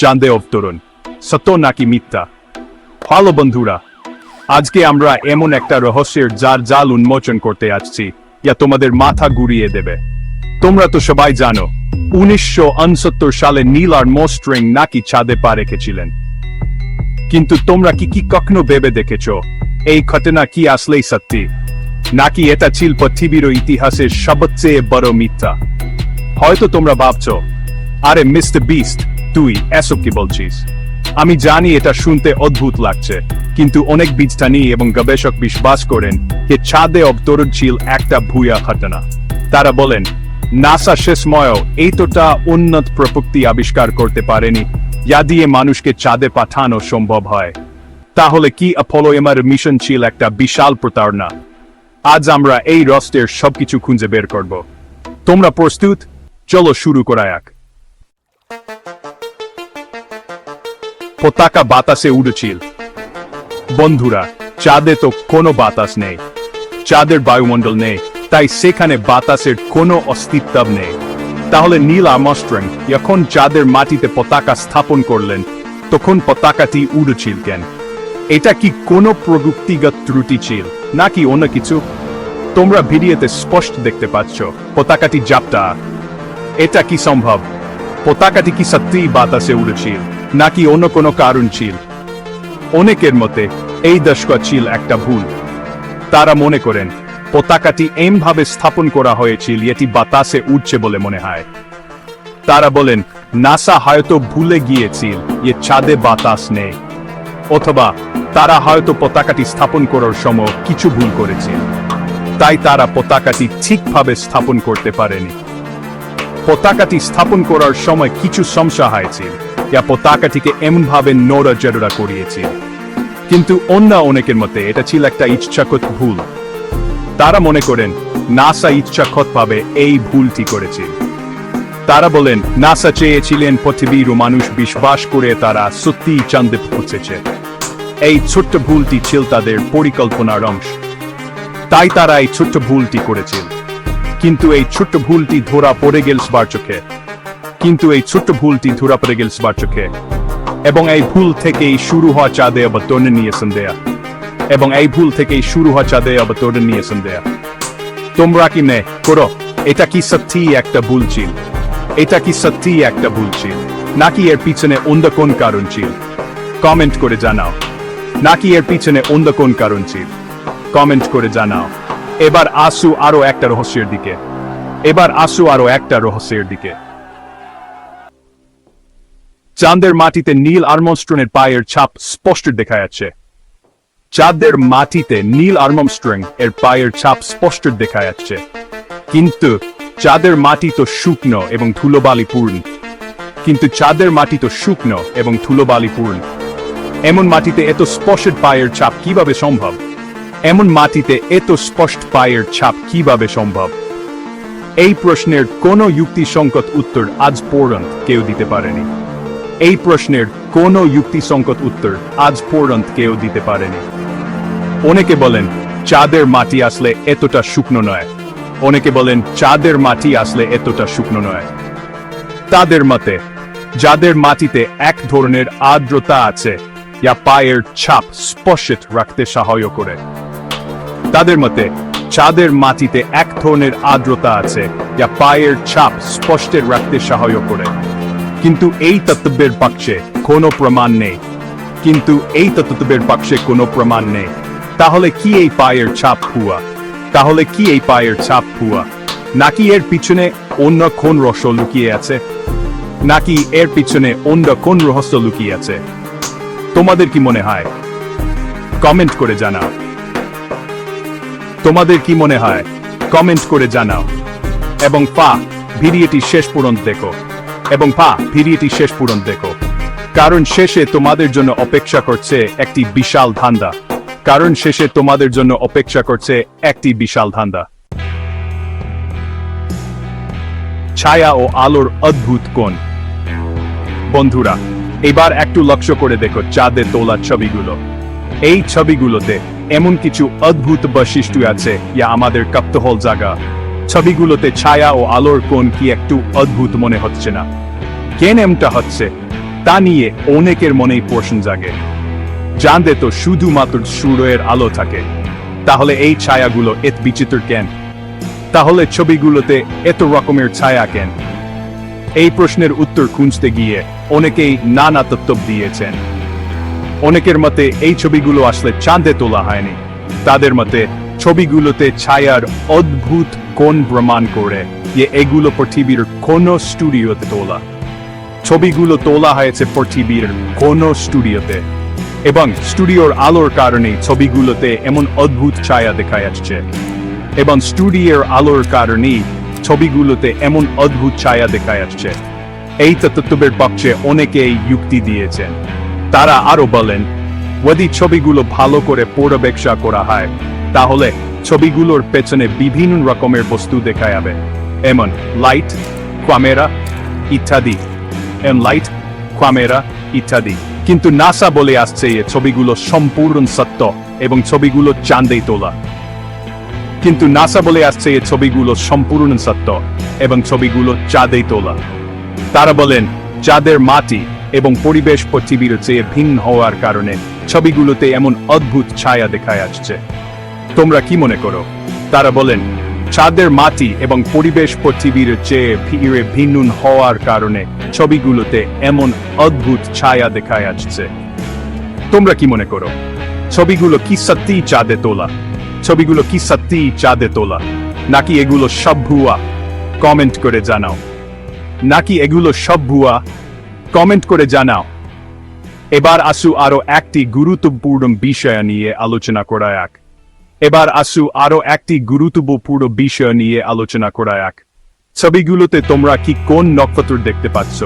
চাঁদে অবতরণ। সত্য নাকি মিথ্যা? ভালো বন্ধুরা, আজকে আমরা এমন একটা রহস্যের যার জাল উন্মোচন করতে আসছি, যা তোমাদের মাথা ঘুরিয়ে দেবে। তোমরা তো সবাই জানো, উনিশশো উনসত্তর সালে নীল আর মোস্ট্রিং নাকি চাঁদে পা রেখেছিলেন। কিন্তু তোমরা কি কি কখনো ভেবে দেখেছ? এই ঘটনা কি আসলেই সত্যি? নাকি এটা ছিল পৃথিবীর ইতিহাসের সবচেয়ে বড় মিথ্যা? হয়তো তোমরা ভাবছ, আরে মিস্টার বিস্ট তুই, এসব কি বলছিস? আমি জানি এটা শুনতে অদ্ভুত লাগছে, কিন্তু অনেক বিজ্ঞানী এবং গবেষক বিশ্বাস করেন যে চাঁদে অবতরণ ছিল একটা ভূয়া ঘটনা। তারা বলেন, নাসা শেষময়ও এইতটা উন্নত প্রযুক্তি আবিষ্কার করতে পারেনি, যা দিয়ে মানুষকে চাঁদে পাঠানো সম্ভব হয়। তাহলে কি অ্যাপোলো এমার মিশন ছিল একটা বিশাল প্রতারণা? আজ আমরা এই রস্টের সবকিছু খুঁজে বের করব। তোমরা প্রস্তুত? চলো শুরু করা যাক। পতাকা বাতাসে উড়েছিল। বন্ধুরা, চাঁদে তো কোনো বাতাস নেই। চাঁদের বায়ুমণ্ডল নেই, তাই সেখানে বাতাসের কোনো অস্তিত্ব নেই। তাহলে নীল আমস্ট্রং যখন চাঁদের মাটিতে পতাকা স্থাপন করলেন, তখন পতাকাটি উড়েছিল কেন? এটা কি কোনো প্রযুক্তিগত ত্রুটি ছিল, নাকি অন্য কিছু? তোমরা ভিডিওতে স্পষ্ট দেখতে পাচ্ছ, পতাকাটি জাপটা। এটা কি সম্ভব? পতাকাটি কি সত্যিই বাতাসে উড়েছিল? নাকি অন্য কোনো কারণ ছিল অনেকের মতে, এই দশক ছিল একটা ভুল। তারা মনে করেন, পতাকাটি এমভাবে স্থাপন করা হয়েছিল, এটি বাতাসে উঠছে বলে মনে হয়। তারা বলেন, নাসা হয়তো ভুলে গিয়েছিল যে চাঁদে বাতাস নেই। অথবা, তারা হয়তো পতাকাটি স্থাপন করার সময় কিছু ভুল করেছিল তাই তারা পতাকাটি ঠিকভাবে স্থাপন করতে পারেনি। পতাকাটি স্থাপন করার সময় কিছু সমস্যা হয়েছিল যা পতাকাটিকে এমনভাবে নড়াচড়া করিয়েছিল কিন্তু অন্য অনেকের মতে এটা ছিল একটা ইচ্ছাকৃত ভুল। তারা মনে করেন, নাসা ইচ্ছাকৃতভাবে এই ভুলটি করেছিল তারা বলেন, নাসা চেয়েছিলেন পৃথিবীর মানুষ বিশ্বাস করে তারা সত্যি চান্দে পৌঁছেছে। এই ছোট্ট ভুলটি ছিল তাদের পরিকল্পনার অংশ। তাই তারা এই ছোট্ট ভুলটি করেছিল। কিন্তু এই ছোট্ট ভুলটি ধরা পড়ে গেল সবার চোখে। কিন্তু এই ছোট্ট ভুলটি ধরা পড়ে গেল সবার চোখে। এবং এই ভুল থেকেই শুরু হওয়া চাঁদে অবতরণ নিয়ে সন্দেহ এবং এই ভুল থেকেই শুরু হওয়া চাঁদে অবতরণ নিয়ে সন্দেহ তোমরা কি নে, করো। এটা কি সত্যি একটা ভুল ছিল? এটা কি সত্যি একটা ভুল ছিল? নাকি এর পিছনে অন্য কোন কারণ ছিল? কমেন্ট করে জানাও। নাকি এর পিছনে অন্য কোন কারণ ছিল? কমেন্ট করে জানাও। এবার আসু আরও একটা রহস্যের দিকে। এবার আসু আরও একটা রহস্যের দিকে। চাঁদের মাটিতে নীল আর্মস্ট্রনের পায়ের ছাপ স্পষ্ট দেখা যাচ্ছে। চাঁদের মাটিতে নীল আর্মস্ট্রং এর পায়ের ছাপ স্পষ্ট দেখা যাচ্ছে। কিন্তু চাঁদের মাটি তো শুকনো এবং ধুলোবালি পূর্ণ কিন্তু চাঁদের মাটি তো শুকনো এবং ধুলোবালি পূর্ণ এমন মাটিতে এত স্পষ্ট পায়ের ছাপ কীভাবে সম্ভব? এমন মাটিতে এত স্পষ্ট পায়ের ছাপ কীভাবে সম্ভব? এই প্রশ্নের কোনো যুক্তিসঙ্গত উত্তর আজ পর্যন্ত কেউ দিতে পারেনি। এই প্রশ্নের কোনো যুক্তিসঙ্গত উত্তর আজ পর্যন্ত কেউ দিতে পারেনি। অনেকে বলেন, চাঁদের মাটি আসলে এতটা শুকনো নয়। অনেকে বলেন, চাঁদের মাটি আসলে এতটা শুকনো নয়। তাদের মতে, যাদের মাটিতে এক ধরনের আর্দ্রতা আছে যা পায়ের ছাপ স্পষ্ট রাখতে সাহায্য করে। তাদের মতে, চাঁদের মাটিতে এক ধরনের আর্দ্রতা আছে, যা পায়ের ছাপ স্পষ্ট রাখতে সাহায্য করে। কিন্তু এই তত্ত্বের পক্ষে কোনো প্রমাণ নেই। কিন্তু এই তত্ত্বের পক্ষে কোনো প্রমাণ নেই। তাহলে কি এই পায়ের ছাপ হুয়া তাহলে কি এই পায়ের ছাপ হুয়া নাকি এর পিছনে অন্য কোন রহস্য লুকিয়ে আছে? নাকি এর পিছনে অন্য কোন রহস্য লুকিয়ে আছে? তোমাদের কি মনে হয়? কমেন্ট করে জানাও। তোমাদের কি মনে হয়? কমেন্ট করে জানাও। এবং পা ভিডিওটি শেষ পর্যন্ত দেখো। এবং পা ভিডিওটি শেষ পর্যন্ত দেখো। কারণ শেষে তোমাদের জন্য অপেক্ষা করছে একটি বিশাল ধান্দা। কারণ শেষে তোমাদের জন্য অপেক্ষা করছে একটি বিশাল ধান্দা। ছায়া ও আলোর অদ্ভুত কোণ। বন্ধুরা, এবার একটু লক্ষ্য করে দেখো চাঁদে তোলা ছবিগুলো। এই ছবিগুলোতে এমন কিছু অদ্ভুত বৈশিষ্ট্য আছে যা আমাদের কাপ্তহল জায়গা ছবিগুলোতে ছায়া ও আলোর কোণ কি একটু অদ্ভুত মনে হচ্ছে না? কেন এমটা হচ্ছে? তা নিয়ে অনেকের মনেই প্রশ্ন জাগে। জানতে তো শুধুমাত্র সূর্যের আলো থাকে। তাহলে এই ছায়াগুলো এত বিচিত্র কেন? তাহলে ছবিগুলোতে এত রকমের ছায়া কেন? এই প্রশ্নের উত্তর খুঁজতে গিয়ে অনেকেই নানা তত্ত্ব দিয়েছেন। অনেকের মতে এই ছবিগুলো আসলে চাঁদে তোলা হয়নি। তাদের মতে ছবিগুলোতে ছায়ার অদ্ভুত কোন প্রমাণ করে যে এগুলো পৃথিবীর কোন স্টুডিওতে তোলা। ছবিগুলো তোলা হয়েছে পৃথিবীর কোন স্টুডিওতে। এবং স্টুডিওর আলোর কারণে ছবিগুলোতে এমন অদ্ভুত ছায়া দেখা যাচ্ছে এবং স্টুডিওর আলোর কারণে ছবিগুলোতে এমন অদ্ভুত ছায়া দেখা যাচ্ছে এই তত্ত্বের পক্ষে অনেকেই যুক্তি দিয়েছেন। তারা আরও বলেন, যদি ছবিগুলো ভালো করে পূর্বাপেক্ষা করা হয়, তাহলে ছবিগুলোর পেছনে বিভিন্ন রকমের বস্তু দেখা যাবে। এমন লাইট ক্যামেরা ইত্যাদি। এম লাইট ক্যামেরা ইত্যাদি। কিন্তু নাসা বলে আসছে এ ছবিগুলো সম্পূর্ণ সত্য এবং ছবিগুলো চাঁদেই তোলা। কিন্তু নাসা বলে আসছে এ ছবিগুলো সম্পূর্ণ সত্য এবং ছবিগুলো চাঁদেই তোলা। তারা বলেন, চাঁদের মাটি এবং পরিবেশ পৃথিবীর চেয়ে ভিন্ন হওয়ার কারণে ছবিগুলোতে এমন অদ্ভুত ছায়া দেখা যাচ্ছে তোমরা কি মনে করো? তারা বলেন চাঁদের মাটি এবং পরিবেশ পৃথিবীর চেয়ে ভিড়ে ভিন্ন হওয়ার কারণে ছবিগুলোতে এমন অদ্ভুত ছায়া দেখা যাচ্ছে তোমরা কি মনে করো? ছবিগুলো কি সত্যি চাঁদে তোলা? ছবিগুলো কি সত্যি চাঁদে তোলা? নাকি এগুলো সব ভুয়া? কমেন্ট করে জানাও। নাকি এগুলো সব ভুয়া? কমেন্ট করে জানাও। এবার আসু আরও একটি গুরুত্বপূর্ণ বিষয় নিয়ে আলোচনা করা এক এবার আসু আরও একটি গুরুত্বপূর্ণ বিষয় নিয়ে আলোচনা করা এক ছবিগুলোতে তোমরা কি কোন নক্ষত্র দেখতে পাচ্ছ?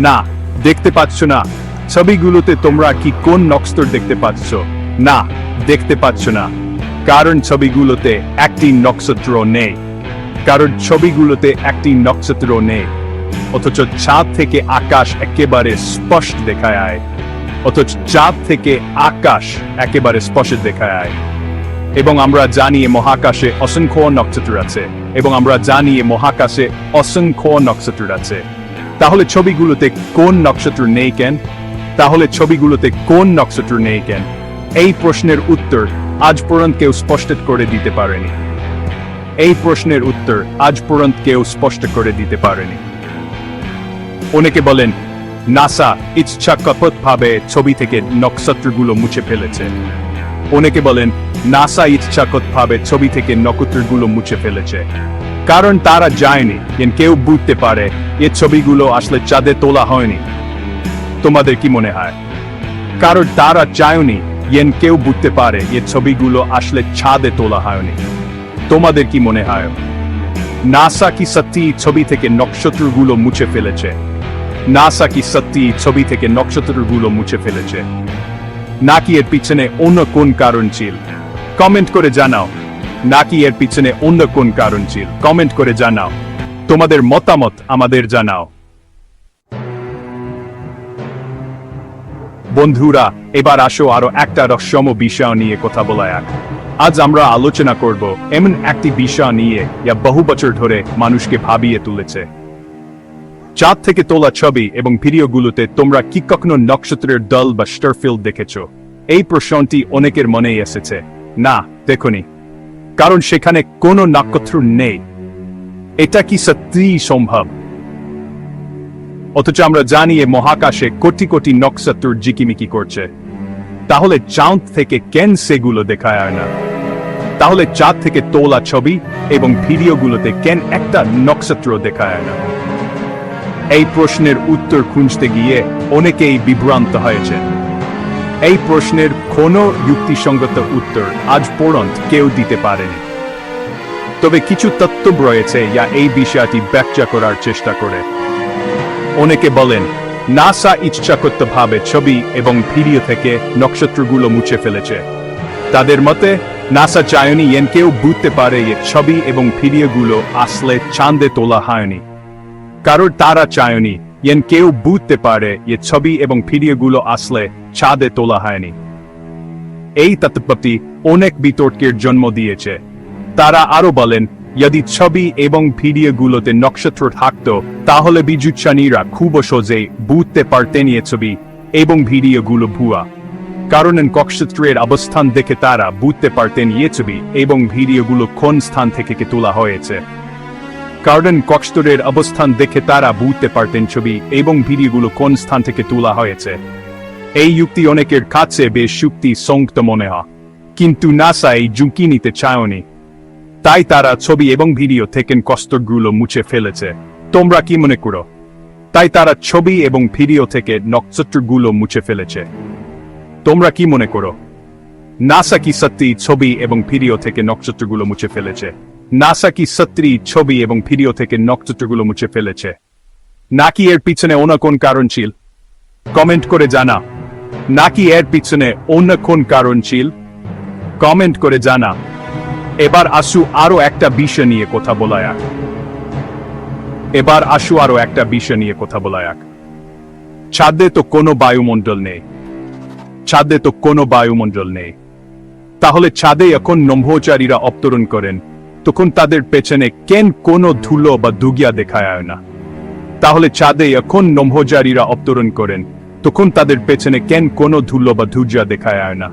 না, দেখতে পাচ্ছ না। ছবিগুলোতে তোমরা কি কোন নক্ষত্র দেখতে পাচ্ছ? না, দেখতে পাচ্ছ না। কারণ ছবিগুলোতে একটি নক্ষত্র নেই। কারণ ছবিগুলোতে একটি নক্ষত্র নেই। অথচ চাঁদ থেকে আকাশ একেবারে স্পষ্ট দেখা যায় অথচ চাঁদ থেকে আকাশ একেবারে স্পষ্ট দেখা যায় এবং আমরা জানি মহাকাশে অসংখ্য নক্ষত্র আছে, এবং আমরা জানি মহাকাশে অসংখ্য নক্ষত্র আছে। তাহলে ছবিগুলোতে কোন নক্ষত্র নেই কেন? তাহলে ছবিগুলোতে কোন নক্ষত্র নেই কেন? এই প্রশ্নের উত্তর আজ পর্যন্ত কেউ স্পষ্ট করে দিতে পারেনি। এই প্রশ্নের উত্তর আজ পর্যন্ত কেউ স্পষ্ট করে দিতে পারেনি। অনেকে বলেন, নাসা ইচ্ছাকপত ভাবে ছবি থেকে নক্ষত্রগুলো মুছে ফেলেছে। অনেকে বলেন, নাসা ইচ্ছাকত ভাবে ছবি থেকে নক্ষত্রগুলো মুছে ফেলেছে। কারণ তারা যায়নি কিন্তু কেউ বুঝতে পারে, এ ছবিগুলো আসলে চাঁদে তোলা হয়নি। তোমাদের কি মনে হয়? কারণ তারা চায়নি ইয়েন কেউ বুঝতে পারে, এ ছবিগুলো আসলে ছাদে তোলা হয়নি। তোমাদের কি মনে হয়? নাসা কি সত্যি ছবি থেকে নক্ষত্রগুলো মুছে ফেলেছে? নাসা কি সত্যি ছবি থেকে নক্ষত্রগুলো মুছে ফেলেছে নাকি এর পিছনে অন্য কোন কারণ ছিল কমেন্ট করে জানাও নাকি এর পিছনে অন্য কোন কারণ ছিল কমেন্ট করে জানাও তোমাদের মতামত আমাদের জানাও বন্ধুরা এবার আসো আরও একটা রহস্যম বিষয় নিয়ে কথা বলা এক আজ আমরা আলোচনা করব এমন একটি বিষয় নিয়ে যা বহু বছর ধরে মানুষকে ভাবিয়ে তুলেছে চাঁদ থেকে তোলা ছবি এবং ভিডিওগুলোতে তোমরা কি কখনো নক্ষত্রের দল বা স্টারফিল্ড দেখেছ? এই প্রশ্নটি অনেকের মনেই এসেছে। না, দেখনি। কারণ সেখানে কোনো নক্ষত্র নেই। এটা কি সত্যিই সম্ভব? অথচ আমরা জানি এ মহাকাশে কোটি কোটি নক্ষত্র জিকিমিকি করছে। তাহলে চাঁদ থেকে কেন সেগুলো দেখা যায় না? তাহলে চাঁদ থেকে তোলা ছবি এবং ভিডিওগুলোতে কেন একটা নক্ষত্র দেখা যায় না? এই প্রশ্নের উত্তর খুঁজতে গিয়ে অনেকেই বিভ্রান্ত হয়েছে। এই প্রশ্নের কোনো যুক্তিসঙ্গত উত্তর আজ পর্যন্ত কেউ দিতে পারেনি। তবে কিছু তত্ত্ব রয়েছে যা এই বিষয়টি ব্যাখ্যা করার চেষ্টা করে। অনেকে বলেন, নাসা ইচ্ছাকৃতভাবে ছবি এবং ভিডিও থেকে নক্ষত্রগুলো মুছে ফেলেছে। তাদের মতে, নাসা চায়নি এন কেউ বুঝতে পারে ছবি এবং ভিডিওগুলো আসলে চাঁদে তোলা হয়নি। কারণ তারা চায়নি, এন কেউ বুঝতে পারে এ ছবি এবং ভিডিওগুলো আসলে চাঁদে তোলা হয়নি। এই তত্ত্বটি অনেক বিতর্কের জন্ম দিয়েছে। তারা আরও বলেন, যদি ছবি এবং ভিডিওগুলোতে নক্ষত্র থাকতো, তাহলে বিদ্যুৎসানীরা খুব সহজে বুঝতে পারতেন এ ছবি এবং ভিডিওগুলো ভুয়া। কারণ নক্ষত্রের অবস্থান দেখে তারা বুঝতে পারতেন ইয়ে ছবি এবং ভিডিওগুলো কোন স্থান থেকে তোলা হয়েছে। কার্ডন কক্সটরের অবস্থান দেখে তারা বুঝতে পারতেন ছবি এবং ভিডিওগুলো কোন স্থান থেকে তোলা হয়েছে। এই যুক্তি অনেকের কাছে বেশ যুক্তি সংযুক্ত মনে হয়। কিন্তু নাসা এই ঝুঁকি নিতে চায়নি। তাই তারা ছবি এবং ভিডিও থেকে কষ্টগুলো মুছে ফেলেছে। তোমরা কি মনে করো? তাই তারা ছবি এবং ভিডিও থেকে নক্ষত্রগুলো মুছে ফেলেছে। তোমরা কি মনে করো? নাসা কি সত্যি ছবি এবং ভিডিও থেকে নক্ষত্রগুলো মুছে ফেলেছে? নাসা কি সত্যি ছবি এবং ভিডিও থেকে নক্ষত্রগুলো মুছে ফেলেছে? নাকি এর পিছনে অন্য কোন কারণ ছিল কমেন্ট করে জানা। নাকি এর পিছনে অন্য কোন কারণ ছিল কমেন্ট করে জানা। এবার আসু আরও একটা বিষয় নিয়ে কথা বলা যাক এবার আসু আরও একটা বিষয় নিয়ে কথা বলা যাক ছাদে তো কোনো বায়ুমণ্ডল নেই। ছাদে তো কোনো বায়ুমণ্ডল নেই। তাহলে ছাদে এখন নম্ভচারীরা অবতরণ করেন। তখন তাদের পেছনে কেন কোনো ধুলো বা দুগিয়া দেখায় না। তাহলে চাঁদে এখন নম্ভচারীরা অবতরণ করেন, তখন তাদের পেছনে কেন কোনো ধুলো বা ধুজিয়া দেখায় না।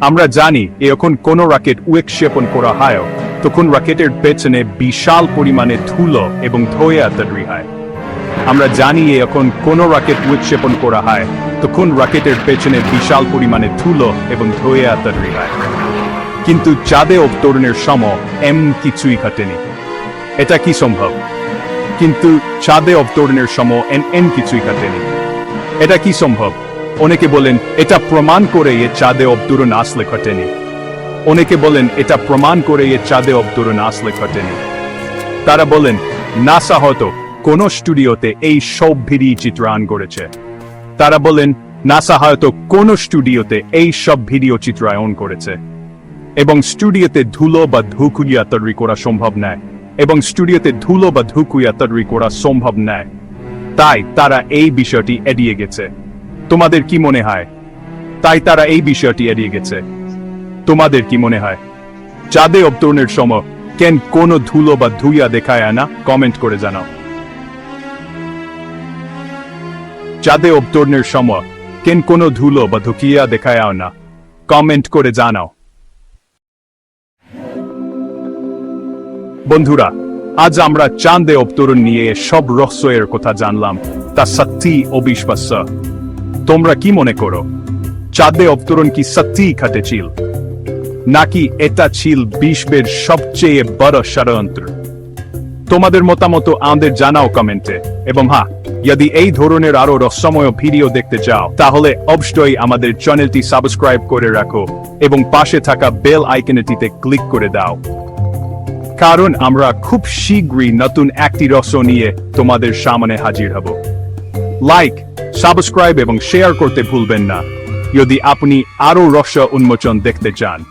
আমরা জানি এখন কোন রাকেট উৎক্ষেপণ করা হয়, তখন রাকেটের পেছনে বিশাল পরিমাণে ধুলো এবং ধোয়া তৈরি হয়। আমরা জানি এখন কোন রাকেট উৎক্ষেপণ করা হয়, তখন রাকেটের পেছনে বিশাল পরিমাণে ধুলো এবং ধোয়া তৈরি হয়। কিন্তু চাঁদে অবতরণের সময় এম কিছুই ঘটেনি। এটা কি সম্ভব? কিন্তু চাঁদে অবতরণের সময় এন এন কিছুই ঘটেনি। এটা কি সম্ভব? অনেকে বলেন, এটা প্রমাণ করে এ চাঁদে অবতরণ আসলে ঘটেনি। অনেকে বলেন, এটা প্রমাণ করে এ চাঁদে অবতরণ আসলে ঘটেনি। তারা বলেন, নাসা হয়তো কোন স্টুডিওতে এই সব ভিডিও চিত্রায়ন করেছে। তারা বলেন, নাসা হয়তো কোন স্টুডিওতে এই সব ভিডিও চিত্রায়ন করেছে। এবং স্টুডিওতে ধুলো বা ধুকুইয়া তৈরি করা সম্ভব নয়, এবং স্টুডিওতে ধুলো বা ধুকুইয়া তৈরি করা সম্ভব নয়। তাই তারা এই বিষয়টি এড়িয়ে গেছে। তোমাদের কি মনে হয়? তাই তারা এই বিষয়টি এড়িয়ে গেছে। তোমাদের কি মনে হয়? চাঁদে অবতরণের সময় কেন কোনো ধুলো বা ধুইয়া দেখায় না? কমেন্ট করে জানাও। চাঁদে অবতরণের সময় কেন কোনো ধুলো বা ধুকিয়া দেখায় না? কমেন্ট করে জানাও। বন্ধুরা, আজ আমরা চাঁদে অবতরণ নিয়ে সব রহস্যের কথা জানলাম। তা সত্যি অবিশ্বাস্য। তোমরা কি মনে করো, চাঁদে অবতরণ কি সত্যি ঘটেছিল নাকি এটা ছিল বিশ্বের সবচেয়ে বড় ষড়যন্ত্র? তোমাদের মতামত আমাদের জানাও কমেন্টে। এবং হ্যাঁ যদি এই ধরনের আরও রহস্যময় ভিডিও দেখতে চাও, তাহলে অবশ্যই আমাদের চ্যানেলটি সাবস্ক্রাইব করে রাখো এবং পাশে থাকা বেল আইকনটিতে ক্লিক করে দাও। কারণ আমরা খুব শীঘ্রই নতুন একটি রস নিয়ে তোমাদের সামনে হাজির হব। লাইক সাবস্ক্রাইব এবং শেয়ার করতে ভুলবেন না। যদি আপনি আরও রস উন্মোচন দেখতে চান।